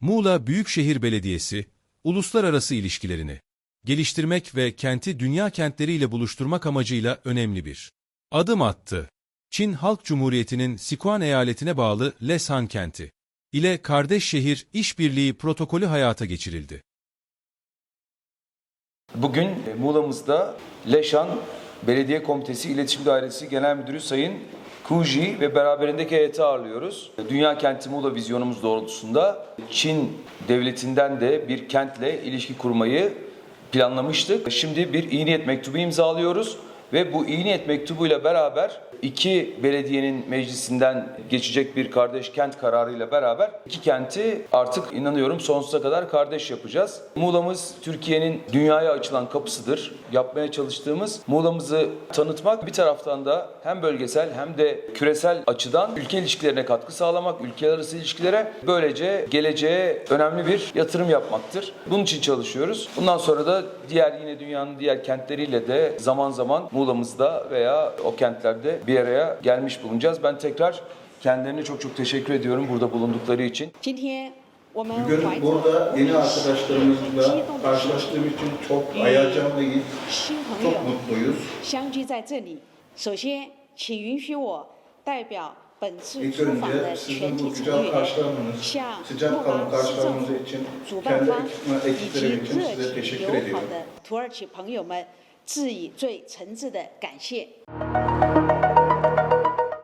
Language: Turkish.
Muğla Büyükşehir Belediyesi, uluslararası ilişkilerini geliştirmek ve kenti dünya kentleriyle buluşturmak amacıyla önemli bir adım attı. Çin Halk Cumhuriyeti'nin Sichuan eyaletine bağlı Leshan kenti ile kardeş şehir işbirliği protokolü hayata geçirildi. Bugün Muğla'mızda Leşan Belediye Komitesi İletişim Dairesi Genel Müdürü Sayın Kuji ve beraberindeki heyeti ağırlıyoruz. Dünya Kenti Muğla vizyonumuz doğrultusunda Çin devletinden de bir kentle ilişki kurmayı planlamıştık. Şimdi bir iyi niyet mektubu imzalıyoruz ve bu iyi niyet mektubuyla beraber iki belediyenin meclisinden geçecek bir kardeş kent kararıyla beraber iki kenti artık inanıyorum sonsuza kadar kardeş yapacağız. Muğla'mız Türkiye'nin dünyaya açılan kapısıdır. Yapmaya çalıştığımız Muğla'mızı tanıtmak bir taraftan da hem bölgesel hem de küresel açıdan ülke ilişkilerine katkı sağlamak, ülkeler arası ilişkilere böylece geleceğe önemli bir yatırım yapmaktır. Bunun için çalışıyoruz. Bundan sonra da diğer yine dünyanın diğer kentleriyle de zaman zaman Muğla'mızda veya o kentlerde bir araya gelmiş bulunacağız. Ben tekrar kendilerine çok çok teşekkür ediyorum burada bulundukları için. 今天我们怀 Bugün 着 burada yeni 激 arkadaşlarımızla 动的心 karşılaştığım için çok heyecanlıyız, 新朋 çok 友 mutluyuz. 相聚在这里。首先，请允许我代表本次 İlk 出访 önce 的 sizin 全体 bu 成 güzel 员， karşılamanız, 向 sıcak 莫 kanlı 邦市政 karşılamanız 府 için 主办 kendi 方 ekipime, 以及 ekiplerim için 热 size 情 teşekkür 友好 ediyorum. 的土耳其朋友们 致以最诚挚的感谢。